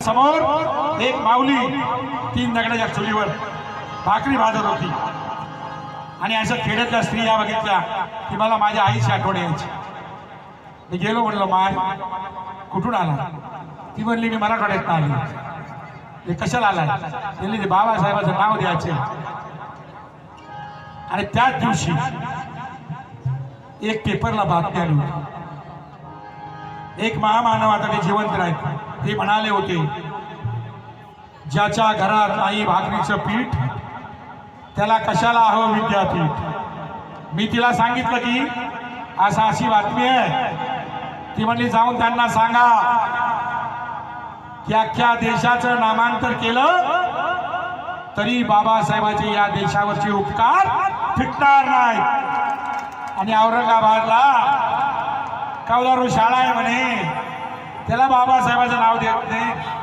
समोर एक माऊली तीन दगडाच्या चुलीवर भाकरी भाजत होती. आणि अशा खेड्यातल्या स्त्रिया बघितल्या की मला माझ्या आईची आठवण यायची. मी गेलो म्हणलं माय कुठून आला? ती म्हणली मी मराठवाड्यात आली. ते कशाला आला त्यांनी ते बाबासाहेबाचं नाव द्यायचे. आणि त्याच दिवशी एक पेपरला बातमी आली एक महामानव आता ते जिवंत नाहीत ते म्हणाले होते ज्याच्या घरात आई भाकरीचं पीठ त्याला कशाला हवं विद्यापीठ? मी तिला सांगितलं की असा अशी बातमी आहे. ती म्हणली जाऊन त्यांना सांगा. की अख्ख्या देशाचं नामांतर केलं तरी बाबासाहेबांचे या देशावरचे उपकार फिटणार नाही आणि औरंगाबादला कौलारू शाळा आहे म्हणे. त्याला बाबासाहेबाचं नाव देत नाही.